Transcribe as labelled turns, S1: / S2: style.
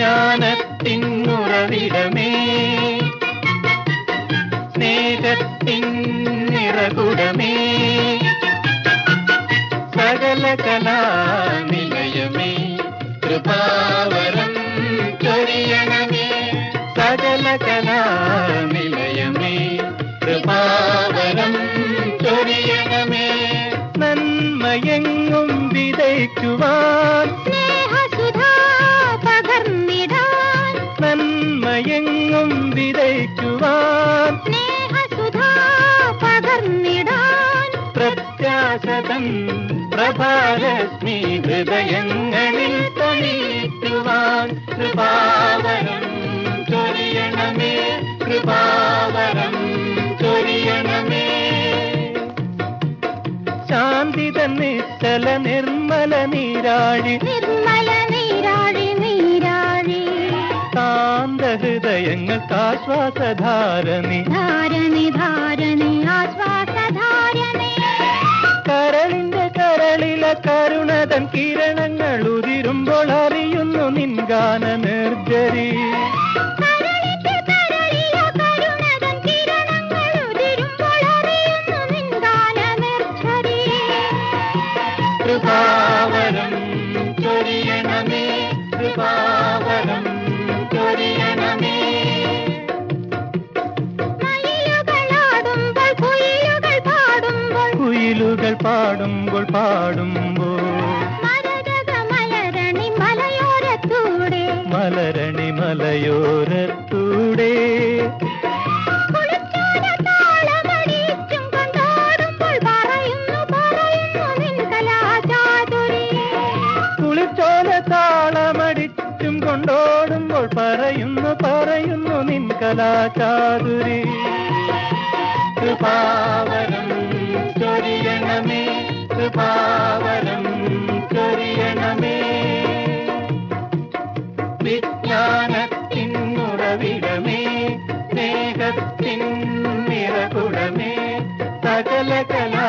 S1: വിജ്ഞാനത്തിനുറവിടമേ
S2: സ്നേഹത്തിൻ നിറകുടമേ
S1: സകല കലാനിലയമേ.
S2: കൃപാവരം ചൊരിയണമേ.
S1: സകല കലാനിലയമേ. കൃപാവരം ചൊരിയണമേ. നന്മയെങ്ങും വിതയ്ക്കുവാൻ പ്രഭാരശ്മി ഹൃദയങ്ങളിൽ തെളിയിക്കുവാൻ കൃപാവരം ചൊരിയണമേ കൃപാവരം ചൊരിയണമേ. ശാന്തി നിശ്ചല നിർമ്മല നീരാഴി
S2: നിർമ്മല നീരാഴി നീരാഴി.
S1: കാന്ത ഹൃദയങ്ങൾക്ക് ആശ്വാസധാരണി.
S2: ധാരണി ധാരണി.
S1: കരുണതൻ കിരണങ്ങൾ ഉതിരുമ്പോൾ അറിയുന്നു നിൻഗാന നിർജരി. കൃപാവരം ചൊരിയണമേ കൃപാവരം ചൊരിയണമേ
S2: കുയിലുകൾ പാടുമ്പോൾ
S1: കുയിലുകൾ പാടുമ്പോൾ
S2: മലയോരത്തൂടെ. കുളിച്ചോല താളമടിച്ചും കൊണ്ടോടുമ്പോൾ പറയുന്നു പറയുന്നു നിൻ കലാചാതുരി
S1: കുളിച്ചോല కలకలా